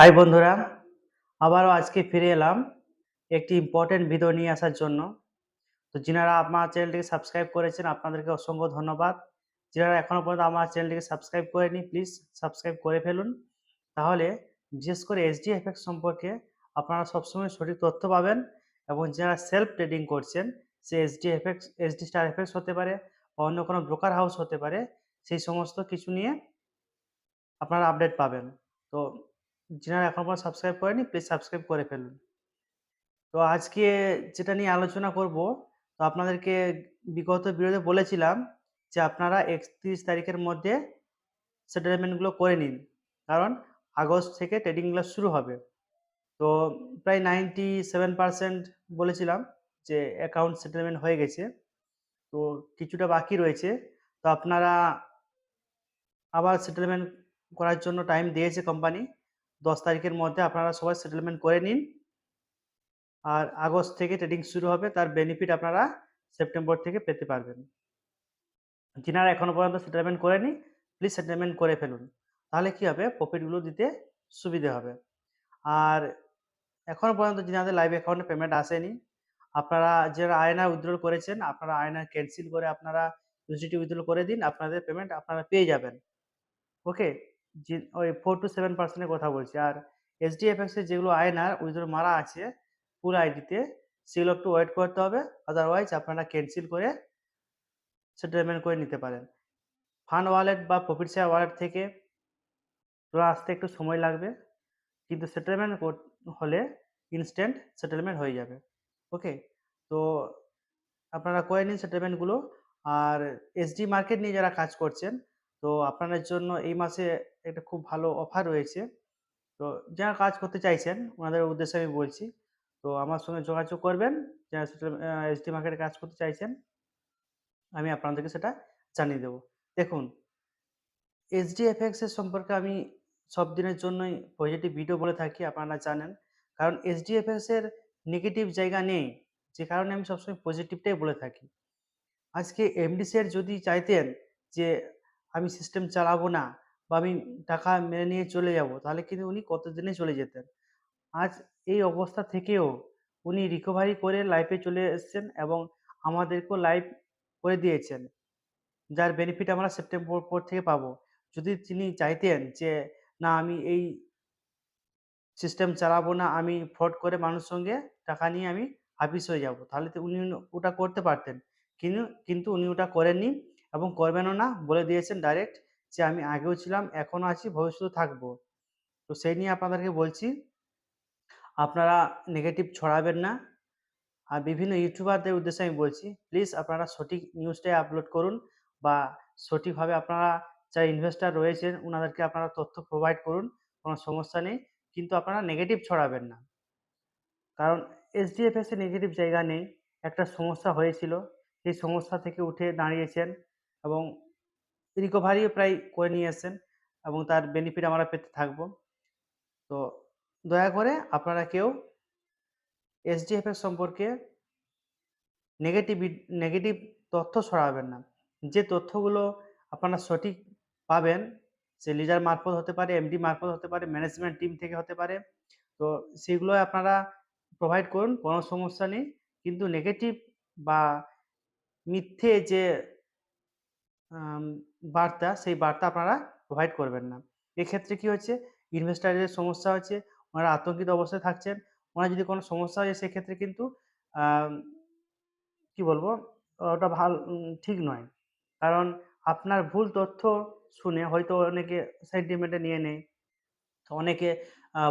High বন্ধুরা। আবারও আজকে ফিরে এলাম একটি ইম্পর্টেন্ট ভিডিও নিয়ে আসার জন্য। তো যিনারা আমার চ্যানেলটিকে সাবস্ক্রাইব করেছেন, আপনাদেরকে অসংখ্য ধন্যবাদ। যারা এখনও পর্যন্ত আমার চ্যানেলটিকে সাবস্ক্রাইব করেনি প্লিজ সাবস্ক্রাইব করে ফেলুন। তাহলে বিশেষ করে এসডি এফেক্ট সম্পর্কে আপনারা সবসময় সঠিক তথ্য পাবেন এবং যারা সেলফ ট্রেডিং করছেন, সে SD effects SD star effects হতে পারে বা অন্য কোনো ব্রোকার হাউস হতে পারে, সেই সমস্ত কিছু নিয়ে আপনারা আপডেট পাবেন। তো যারা এখন পর্যন্ত সাবস্ক্রাইব করেনি প্লিজ সাবস্ক্রাইব করে ফেলুন। তো আজকে যেটা নিয়ে আলোচনা করব, তো আপনাদেরকে বিগত ভিডিওতে বলেছিলাম যে আপনারা একত্রিশ তারিখের মধ্যে সেটেলমেন্টগুলো করে নিন। কারণ আগস্ট থেকে ট্রেডিংগুলো শুরু হবে। তো প্রায় নাইনটি সেভেন পার্সেন্ট বলেছিলাম যে অ্যাকাউন্ট সেটেলমেন্ট হয়ে গেছে। তো কিছুটা বাকি রয়েছে। তো আপনারা আবার সেটেলমেন্ট করার জন্য টাইম দিয়েছে কোম্পানি দশ তারিখের মধ্যে আপনারা সবাই সেটেলমেন্ট করে নিন। আর আগস্ট থেকে ট্রেডিং শুরু হবে, তার বেনিফিট আপনারা সেপ্টেম্বর থেকে পেতে পারবেন। যিনারা এখনও পর্যন্ত সেটেলমেন্ট করেনি প্লিজ সেটেলমেন্ট করে ফেলুন। তাহলে কি হবে? প্রফিটগুলো দিতে সুবিধে হবে। আর এখনও পর্যন্ত যিনাদের লাইভ অ্যাকাউন্টে পেমেন্ট আসেনি, আপনারা যারা আয়না উইথড্রল করেছেন, আপনারা আয়নার ক্যান্সেল করে আপনারা ইউজিটি উইথড্রল করে দিন, আপনাদের পেমেন্ট আপনারা পেয়ে যাবেন। ওকে যে ওই ফোর টু সেভেন পার্সেন্টের কথা বলছি। আর এইচডিএফএক্স এর যেগুলো আয়নার উইথড্রল মারা আছে পুরো আইডিতে সেগুলো একটু ওয়েট করতে হবে। আদারওয়াইজ আপনারা ক্যান্সেল করে সেটেলমেন্ট করে নিতে পারেন। ফান্ড ওয়ালেট বা প্রফিট শেয়ার ওয়ালেট থেকে তোলা আসতে একটু সময় লাগবে। কিন্তু সেটেলমেন্ট হলে ইনস্ট্যান্ট সেটেলমেন্ট হয়ে যাবে। ওকে তো আপনারা করে নিন সেটেলমেন্টগুলো আর এসডি মার্কেট নিয়ে যারা কাজ করছেন, তো আপনাদের জন্য এই মাসে একটা খুব ভালো অফার রয়েছে। তো যারা কাজ করতে চাইছেন, ওনাদের উদ্দেশ্যে আমি বলছি, তো আমার সঙ্গে যোগাযোগ করবেন, যারা এসডি মার্কেটে কাজ করতে চাইছেন, আমি আপনাদেরকে সেটা জানিয়ে দেবো। দেখুন এইচডিএফএক্স এর সম্পর্কে আমি সব দিনের জন্যই পজিটিভ ভিডিও বলে থাকি, আপনারা জানেন। কারণ এইচডিএফএক্স এর নেগেটিভ জায়গা নেই, যে কারণে আমি সবসময় পজিটিভটাই বলে থাকি। আজকে এমডি স্যার যদি চাইতেন যে আমি সিস্টেম চালাবো না বা আমি টাকা মেনে নিয়ে চলে যাব, তাহলে কিন্তু উনি কতদিনে চলে যেতেন? আজ এই অবস্থা থেকেও উনি রিকভারি করে লাইফে চলে এসেছেন এবং আমাদেরকেও লাইভ করে দিয়েছেন। যার বেনিফিট আমরা সেপ্টেম্বর পর থেকে পাবো। যদি তিনি চাইতেন যে, না, আমি এই সিস্টেম চালাবো না, আমি ফ্রড করে মানুষ সঙ্গে টাকা নিয়ে আমি হাফিস হয়ে যাব, তাহলে তো উনি ওটা করতে পারতেন। কিন্তু কিন্তু উনি ওটা করেননি এবং করবেনও না বলে দিয়েছেন ডাইরেক্ট যে আমি আগেও ছিলাম এখনও আছি ভবিষ্যতে থাকব। তো সেই নিয়ে আপনাদেরকে বলছি, আপনারা নেগেটিভ ছড়াবেন না। আর বিভিন্ন ইউটিউবারদের উদ্দেশ্যে আমি বলছি প্লিজ আপনারা সঠিক নিউজটাই আপলোড করুন বা সঠিকভাবে আপনারা যারা ইনভেস্টার রয়েছেন ওনাদেরকে আপনারা তথ্য প্রোভাইড করুন, কোনো সমস্যা নেই। কিন্তু আপনারা নেগেটিভ ছড়াবেন না। কারণ এসডিএফএস নেগেটিভ জায়গা নেই। একটা সমস্যা হয়েছিল, সেই সমস্যা থেকে উঠে দাঁড়িয়েছেন এবং রিকভারিও প্রায় করে নিয়ে এবং তার বেনিফিট আমরা পেতে থাকব। তো দয়া করে আপনারা কেউ এসডিএফএস সম্পর্কে নেগেটিভ নেগেটিভ তথ্য ছড়াবেন না। যে তথ্যগুলো আপনারা সঠিক পাবেন, সে লিডার মারফত হতে পারে এমডি মারফত হতে পারে ম্যানেজমেন্ট টিম থেকে হতে পারে, তো সেগুলো আপনারা প্রোভাইড করুন, কোনো সমস্যা নেই। কিন্তু নেগেটিভ বা মিথ্যে যে বার্তা, সেই বার্তা আপনারা প্রোভাইড করবেন না। এক্ষেত্রে কি হচ্ছে ইনভেস্টারের সমস্যা হচ্ছে ওনারা আতঙ্কিত অবস্থায় থাকছেন। ওনার যদি কোনো সমস্যা হয়, সেক্ষেত্রে কিন্তু কি বলব? ওটা ভালো ঠিক নয়। কারণ আপনার ভুল তথ্য শুনে হয়তো অনেকে সেন্টিমেন্টে নিয়ে নেয় অনেকে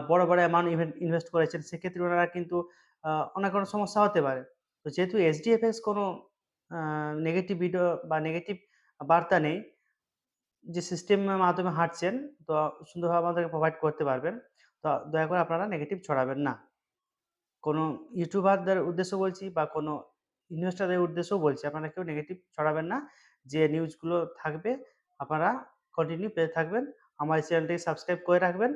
বড় বড় অ্যামাউন্ট ইনভেস্ট করেছেন, সেক্ষেত্রে ওনারা কিন্তু অনেক কোনো সমস্যা হতে পারে। তো যেহেতু এইচডিএফএস কোনো নেগেটিভ ভিডিও বা নেগেটিভ বার্তা নেই যে সিস্টেমের মাধ্যমে হাঁটছেন, তো সুন্দরভাবে আমাদেরকে প্রোভাইড করতে পারবেন। তো দয়া করে আপনারা নেগেটিভ ছড়াবেন না। কোনো ইউটিউবারদের উদ্দেশ্য বলছি বা কোনো ইনভেস্টারদের উদ্দেশ্যও বলছি, আপনারা কেউ নেগেটিভ ছড়াবেন না। যে নিউজগুলো থাকবে, আপনারা কন্টিনিউ পেয়ে থাকবেন। আমার চ্যানেলটিকে সাবস্ক্রাইব করে রাখবেন।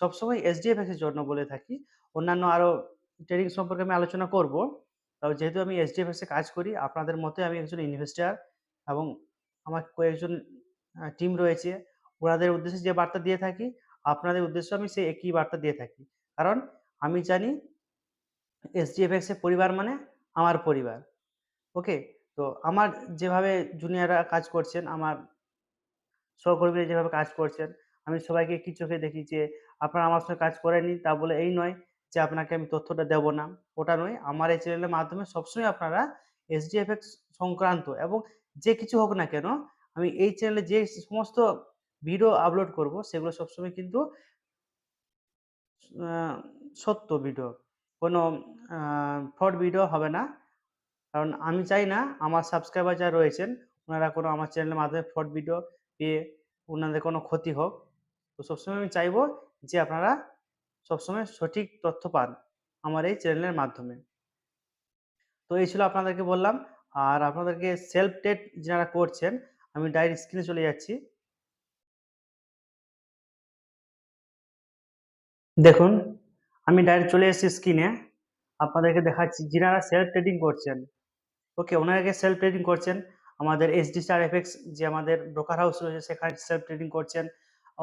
সবসময় এসডিএফএক্স এর জন্য বলে থাকি, অন্যান্য আরও ট্রেডিং সম্পর্কে আমি আলোচনা করব। যেহেতু আমি এসডিএফএক্স এ কাজ করি, আপনাদের মতে আমি একজন ইনভেস্টার এবং আমার কয়েকজন টিম রয়েছে। ওনাদের উদ্দেশ্যে যে বার্তা দিয়ে থাকি, আপনাদের উদ্দেশ্যে আমি সেই একই বার্তা দিয়ে থাকি। কারণ আমি জানি এসডিএফএক্স এর পরিবার মানে আমার পরিবার। ওকে? তো আমার যেভাবে জুনিয়ররা কাজ করছেন, আমার সহকর্মীরা যেভাবে কাজ করছেন, আমি সবাইকে একই চোখে দেখি যে আপনারা আমার সঙ্গে কাজ করেননি, তা বলে এই নয় যে আপনাকে আমি তথ্যটা দেব না। ওটা নয়, আমার এই চ্যানেলের মাধ্যমে সবসময় আপনারা এসডিএফএক্স সংক্রান্ত এবং যে কিছু হোক না কেন, আমি এই চ্যানেলে যে সমস্ত ভিডিও আপলোড করব, সেগুলো সবসময় কিন্তু সত্য ভিডিও কোনো ফ্রড ভিডিও হবে না। কারণ আমি চাই না আমার সাবস্ক্রাইবার যারা রয়েছেন, ওনারা কোনো আমার চ্যানেলের মাধ্যমে ফ্রড ভিডিও পেয়ে ওনাদের কোনো ক্ষতি হোক। তো সবসময় আমি চাইব যে আপনারা সবসময় সঠিক তথ্য পান আমার এই চ্যানেলের মাধ্যমে। তো এই ছিল আপনাদেরকে বললাম। আর আপনাদেরকে সেলফ টেট যারা করছেন, আমি ডাইরেক্ট স্ক্রিনে চলে যাচ্ছি। দেখুন, আমি ডাইরেক্ট চলে এসেছি স্ক্রিনে আপনাদেরকে দেখাচ্ছি, যিনারা সেলফ ট্রেডিং করছেন ওকে ওনাকে সেলফ ট্রেডিং করছেন। আমাদের এসডি স্টার এফএক্স যে আমাদের ব্রোকার হাউস রয়েছে, সেখানে সেলফ ট্রেডিং করছেন।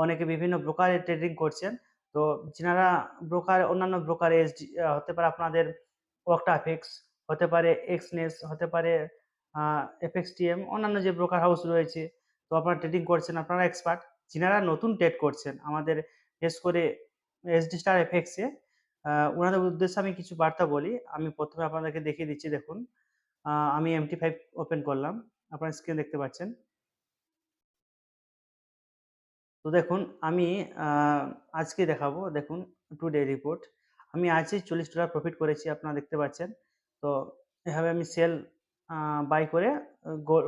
অনেকে বিভিন্ন ব্রোকারে ট্রেডিং করছেন। তো, যিনারা ব্রোকার অন্যান্য ব্রোকার এসডি হতে পারে আপনাদের ওয়াকটা এফএক্স হতে পারে এক্সনেস হতে পারে এফএক্স টিএম অন্যান্য যে ব্রোকার হাউস রয়েছে, তো আপনারা ট্রেডিং করছেন, আপনারা এক্সপার্ট যিনারা নতুন ট্রেড করছেন, আমাদের বিশেষ করে এসডি স্টার এফএক্সে ওনাদের উদ্দেশ্যে আমি কিছু বার্তা বলি। আমি প্রথমে আপনাদেরকে দেখিয়ে দিচ্ছি, দেখুন আমি এমটি ফাইভ ওপেন করলাম, আপনারা স্ক্রিন দেখতে পাচ্ছেন। তো দেখুন, আমি আজকে দেখাবো, দেখুন টু ডে রিপোর্ট আমি আজই চল্লিশ ডলার প্রফিট করেছি, আপনারা দেখতে পাচ্ছেন। তো এভাবে আমি সেল বাই করে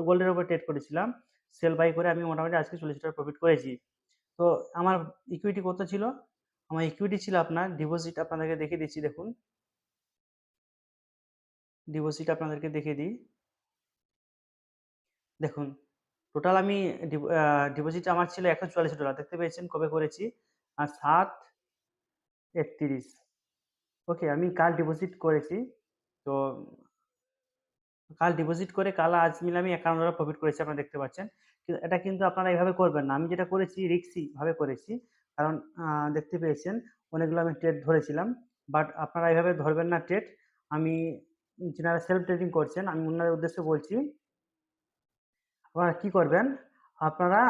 গোল্ডের উপর ট্রেড করেছিলাম। সেল বাই করে আমি মোটামুটি আজকে চল্লিশ ডলার প্রফিট করেছি। তো আমার ইকুইটি কত ছিল? আমার ইকুইটি ছিল আপনার ডিপোজিট আপনাদেরকে দেখিয়ে দিচ্ছি, দেখুন। ডিপোজিট আপনাদেরকে দেখিয়ে দিই। দেখুন টোটাল আমি ডিপোজিট আমার ছিল একশো চুয়াল্লিশ ডলার দেখতে পেয়েছেন কবে করেছি? আর সাত একত্রিশ। ওকে আমি কাল ডিপোজিট করেছি। তো কাল ডিপোজিট করে কাল আজ মিলে আমি একান্ন ডলার প্রফিট করেছি, আপনারা দেখতে পাচ্ছেন। কিন্তু এটা কিন্তু আপনারা এইভাবে করবেন না। আমি যেটা করেছি, রিক্সি ভাবে করেছি। কারণ দেখতে পেয়েছেন, অনেকগুলো আমি ট্রেড ধরেছিলাম। বাট আপনারা এইভাবে ধরবেন না ট্রেড আমি যারা সেলফ ট্রেডিং করছেন, আমি ওনাদের উদ্দেশ্যে বলছি, আপনারা কি করবেন? আপনারা,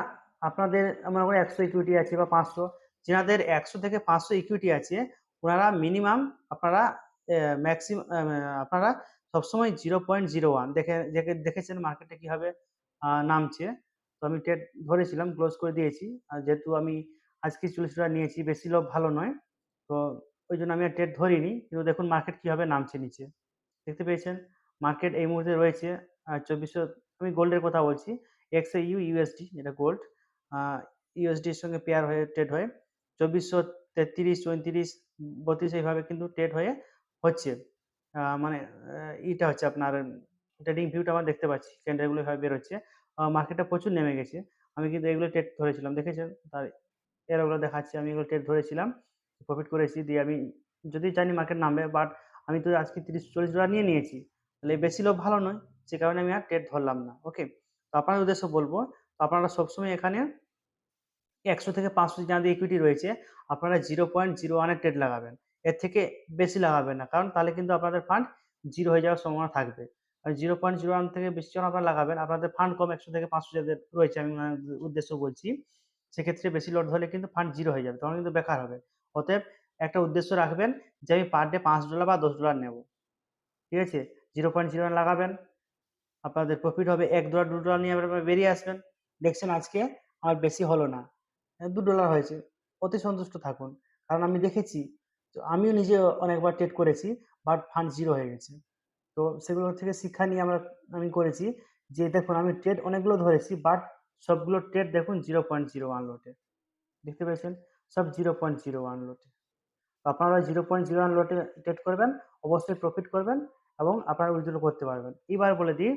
আপনাদের মনে করেন একশো ইকুইটি আছে বা পাঁচশো। যেনাদের একশো থেকে পাঁচশো ইকুইটি আছে, ওনারা মিনিমাম আপনারা ম্যাক্সিমাম আপনারা সবসময় জিরো পয়েন্ট জিরো ওয়ান দেখে, দেখে- দেখেছেন মার্কেটে কীভাবে নামছে। তো আমি ট্রেড ধরেছিলাম ক্লোজ করে দিয়েছি। আর যেহেতু আমি আজকে চল্লিশ টাকা নিয়েছি, বেশি লোভ ভালো নয়। তো ওই জন্য আমি আর ট্রেড ধরিনি। কিন্তু দেখুন মার্কেট কীভাবে নামছে নিচে। দেখতে পেয়েছেন? মার্কেট এই মুহূর্তে রয়েছে চব্বিশশো, আমি গোল্ডের কথা বলছি। এক্স এ ইউ ইউএসডি যেটা গোল্ড ইউএসডির সঙ্গে পেয়ার হয়ে ট্রেড হয়ে। চব্বিশশো তেত্রিশ, চৌত্রিশ, বত্রিশ, এইভাবে কিন্তু ট্রেড হয়ে হচ্ছে। মানে ইটা হচ্ছে আপনার ট্রেডিং ভিউটা আমার দেখতে পাচ্ছি। ক্যান্ডেলগুলো এভাবে বেরোচ্ছে। মার্কেটটা প্রচুর নেমে গেছে। আমি কিন্তু এগুলো ট্রেড ধরেছিলাম, দেখেছেন? তার এরগুলো দেখাচ্ছি। আমি এগুলো ট্রেড ধরেছিলাম, প্রফিট করেছি দিয়ে আমি যদি জানি মার্কেট নামবে, বাট আমি তো আজকে তিরিশ চল্লিশ ডলার নিয়ে নিয়েছি। তাহলে বেশি লোভ ভালো নয়, সে কারণে আমি আর ট্রেড ধরলাম না, ওকে? তো আপনার উদ্দেশ্য বলব আপনারা সবসময় এখানে একশো থেকে পাঁচশো যাদের ইকুইটি রয়েছে, আপনারা জিরো পয়েন্ট জিরো ওয়ানের ট্রেড লাগাবেন। এর থেকে বেশি লাগাবেন না। কারণ তাহলে কিন্তু আপনাদের ফান্ড জিরো হয়ে যাওয়ার সম্ভাবনা থাকবে। আর জিরো পয়েন্ট জিরো ওয়ান থেকে বেশি যখন আপনারা লাগাবেন, আপনাদের ফান্ড কম একশো থেকে পাঁচশো যাদের রয়েছে, আমি উদ্দেশ্য বলছি, সেক্ষেত্রে বেশি লোড ধরলে কিন্তু ফান্ড জিরো হয়ে যাবে, তখন কিন্তু বেকার হবে। অতএব একটা উদ্দেশ্য রাখবেন যে আমি পার ডে পাঁচ ডলার বা দশ ডলার নেব। ঠিক আছে? জিরো পয়েন্ট জিরো লাগাবেন, আপনাদের প্রফিট হবে এক ডলার দু ডলার নিয়ে আপনারা বেরিয়ে আসবেন। দেখছেন আজকে আমার বেশি হলো না। দু ডলার হয়েছে। অতি সন্তুষ্ট থাকুন। কারণ আমি দেখেছি তো আমিও নিজে অনেকবার ট্রেড করেছি বাট ফান্ড জিরো হয়ে গেছে। তো সেগুলো থেকে শিক্ষা নিয়ে আমরা, আমি করেছি যে দেখুন, আমি ট্রেড অনেকগুলো ধরেছি বাট সবগুলো ট্রেড দেখুন জিরো পয়েন্ট জিরো ওয়ান লোটে দেখতে পেয়েছেন? সব জিরো পয়েন্ট জিরো ওয়ান লোটে আপনারা জিরো পয়েন্ট জিরো ওয়ান লোটে ট্রেড করবেন, অবশ্যই প্রফিট করবেন এবং আপনারা উইথড্র করতে পারবেন। এবার বলে দিই,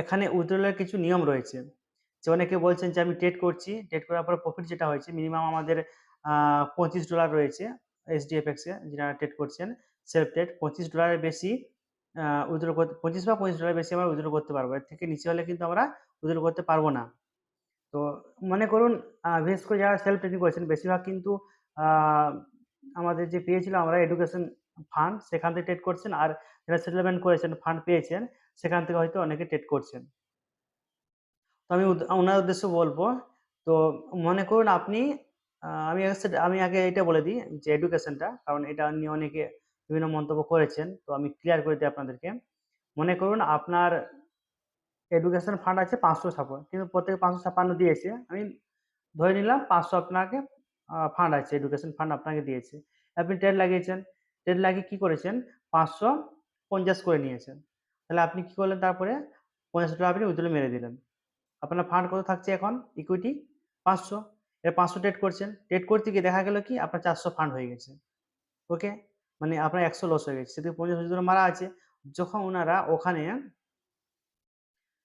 এখানে উইথড্রলের কিছু নিয়ম রয়েছে। যে অনেকে বলছেন যে আমি টেট করছি ট্রেড করার পর প্রফিট যেটা হয়েছে মিনিমাম আমাদের পঁচিশ ডলার রয়েছে। এইচডিএফএক্স যারা ট্রেড করছেন সেলফ ট্রেড পঁচিশ ডলারের বেশি উইথড্র করতে পঁচিশ বা পঁচিশ ডলার বেশি আমরা উইথড্র করতে পারব এর থেকে নিচে হলে কিন্তু আমরা উইথড্র করতে পারব না তো মনে করুন বিশেষ করে যারা সেলফ ট্রেনিং করেছেন বেশিরভাগ কিন্তু আমাদের যে পেয়েছিল আমরা এডুকেশন ফান্ড সেখান থেকে ট্রেড করছেন। আর যারা সেটেলমেন্ট করেছেন, ফান্ড পেয়েছেন সেখান থেকে হয়তো অনেকে ট্রেড করছেন। তো আমি ওনার উদ্দেশ্যে বলব, তো মনে করুন আপনি আমি আমি আগে এটা বলে দিই যে এডুকেশনটা কারণ এটা নিয়ে অনেকে বিভিন্ন মন্তব্য করেছেন। তো আমি ক্লিয়ার করে দিই আপনাদেরকে। মনে করুন আপনার এডুকেশন ফান্ড আছে ৫০০ ছাপন্ন কিন্তু প্রত্যেকে ৫৫৬ দিয়েছে। আমি ধরে নিলাম ৫০০ আপনাকে ফান্ড আছে, এডুকেশন ফান্ড আপনাকে দিয়েছে। আপনি ট্রেড লাগিয়েছেন। ট্রেড লাগিয়ে কি করেছেন? ৫৫০ করে নিয়েছেন। তাহলে আপনি কি করলেন তারপরে? ৳৫০ আপনি উইথড্র মেরে দিলেন। আপনার ফান্ড কত থাকছে এখন? ইকুইটি ৫০০ এর ৫০০ ট্রেড করছেন। ট্রেড করতে গিয়ে দেখা গেল কি আপনার ৪০০ ফান্ড হয়ে গেছে। ওকে? মানে আপনার ১০০ লস হয়ে গেছে। সেদিকে ৫০ উইথড্র মারা আছে। যখন ওনারা ওখানে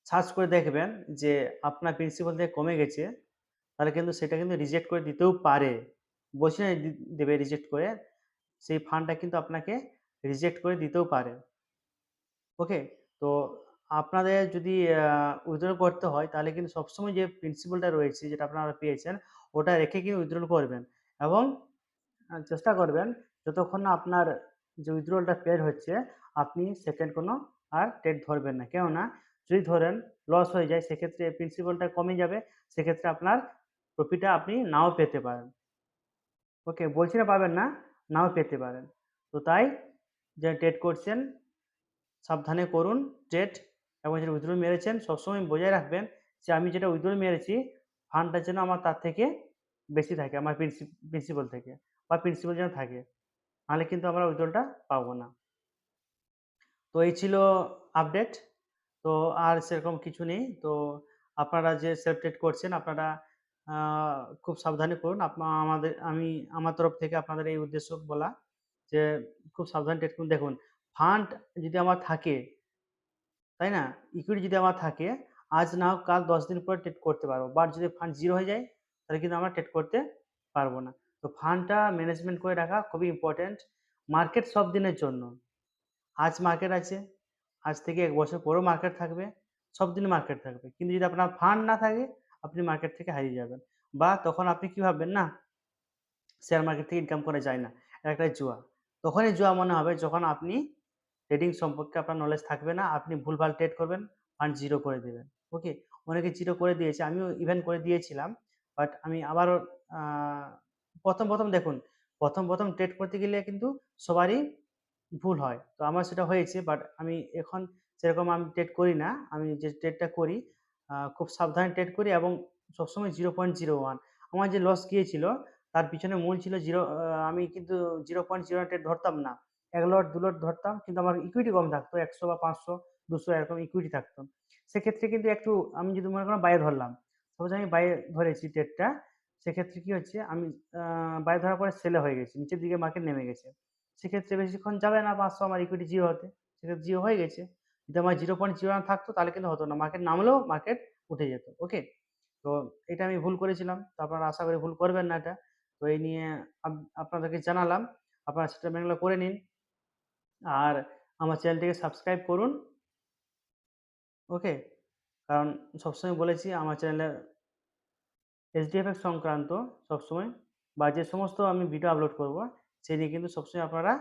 সার্চ করে দেখবেন যে আপনার প্রিন্সিপাল থেকে কমে গেছে, তাহলে কিন্তু সেটা কিন্তু রিজেক্ট করে দিতেও পারে। বলছি না দেবে রিজেক্ট করে। সেই ফান্ডটা কিন্তু আপনাকে রিজেক্ট করে দিতেও পারে। ওকে? তো আপনাদের যদি উইথড্র করতে হয় তাহলে কিন্তু সবসময় যে প্রিন্সিপালটা রয়েছে যেটা আপনারা পেয়েছেন ওটা রেখে কিন্তু উইথড্রল করবেন এবং চেষ্টা করবেন যতক্ষণ না আপনার যে উইথড্রলটা পেড হচ্ছে আপনি সেকেন্ড কোনো আর ট্রেড ধরবেন না। কেননা যদি ধরেন লস হয়ে যায় সেক্ষেত্রে প্রিন্সিপালটা কমে যাবে। সেক্ষেত্রে আপনার প্রফিটটা আপনি নাও পেতে পারেন। ওকে? বলছি না পাবেন না, নাও পেতে পারেন। তো তাই যে ট্রেড করছেন সাবধানে করুন ট্রেড এবং যেটা উইথড্র মেরেছেন সবসময় বজায় রাখবেন যে আমি যেটা উইথড্র মেরেছি ফান্ডটা যেন আমার তার থেকে বেশি থাকে আমার প্রিন্সি প্রিন্সিপাল থেকে বা প্রিন্সিপাল যেন থাকে। নাহলে কিন্তু আমরা উইথড্রলটা পাবো না। তো এই ছিল আপডেট। তো আর সেরকম কিছু নেই। তো আপনারা যে সেলফ ট্রেড করছেন আপনারা খুব সাবধানে করুন। আপনা আমাদের আমি আমার তরফ থেকে আপনাদের এই উদ্দেশ্য বলা যে খুব সাবধানে ট্রেড করুন। দেখুন ফান্ড যদি আমার থাকে, তাই না? ইকুইটি যদি আমার থাকে, আজ না হোক কাল ১০ দিন পরে ট্রেড করতে পারব। বাট যদি ফান্ড জিরো হয়ে যায় তাহলে কিন্তু আমরা ট্রেড করতে পারব না। তো ফান্ডটা ম্যানেজমেন্ট করে রাখা খুবই ইম্পোর্টেন্ট। মার্কেট সব দিনের জন্য। আজ মার্কেট আছে, আজ থেকে এক বছর পরেও মার্কেট থাকবে, সব দিন মার্কেট থাকবে। কিন্তু যদি আপনার ফান্ড না থাকে আপনি মার্কেট থেকে হারিয়ে যাবেন। বা তখন আপনি কি ভাববেন না শেয়ার মার্কেট থেকে ইনকাম করা যায় না। একটা জুয়া। তখনই জুয়া মনে হবে যখন আপনি ট্রেডিং সম্পর্কে আপনার নলেজ থাকবে না। আপনি ভুলভাল ট্রেড করবেন, ফান্ড জিরো করে দেবেন ওকে? অনেকে জিরো করে দিয়েছে। আমিও ইভেন করে দিয়েছিলাম। বাট আমি আবারও প্রথম ১ম, ১ম দেখুন ১ম, ১ম ট্রেড করতে গেলে কিন্তু সবারই ভুল হয়। তো আমার সেটা হয়েছে বাট আমি এখন সেরকম আমি ট্রেড করি না। আমি যে ট্রেডটা করি খুব সাবধানে ট্রেড করি এবং সবসময় 0.01 আমার যে লস গিয়েছিল তার পিছনে মূল ছিল জিরো আমি কিন্তু 0.01 ট্রেড ধরতাম না। এক লট ২ লট ধরতাম কিন্তু আমার ইকুইটি কম থাকতো। ১০০ বা পাঁচশো দুশো এরকম ইকুইটি থাকতো। সেক্ষেত্রে কিন্তু একটু আমি যদি মনে করেন বাইরে ধরলাম। সাপোজ আমি বায়ে ধরেছি ট্রেডটা, সেক্ষেত্রে কি হচ্ছে আমি বায়ে ধরার পরে সেলে হয়ে গেছি। নিচের দিকে মার্কেট নেমে গেছে। সেক্ষেত্রে বেশিক্ষণ যাবে না ৫০০ আমার ইকুইটি জিরো হতে। সেক্ষেত্রে জিরো হয়ে গেছে। যদি আমার 0.01 থাকতো তাহলে কিন্তু হতো না। মার্কেট নামলেও মার্কেট উঠে যেত। ওকে? তো এটা আমি ভুল করেছিলাম। তো আপনারা আশা করি ভুল করবেন না এটা। তো এই নিয়ে আপনাদেরকে জানালাম। আপনারা সেটেলমেন্টগুলো করে নিন। আর আমার চ্যানেলটিকে সাবস্ক্রাইব করুন। ওকে? কারণ সবসময় বলেছি আমার চ্যানেলে SDFX সংক্রান্ত সবসময় বা যে সমস্ত আমি ভিডিও আপলোড করব, সে নিয়ে কিন্তু সবসময় আপনারা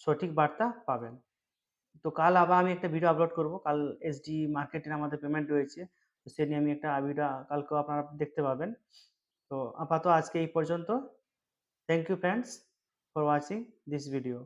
সঠিক বার্তা পাবেন। তো কাল আবার আমি একটা ভিডিও আপলোড করব। কাল SD মার্কেটের আমাদের পেমেন্ট রয়েছে। তো সে নিয়ে আমি একটা ভিডিও কালকেও আপনারা দেখতে পাবেন। তো আপাতত আজকে এই পর্যন্ত। Thank you friends for watching this video.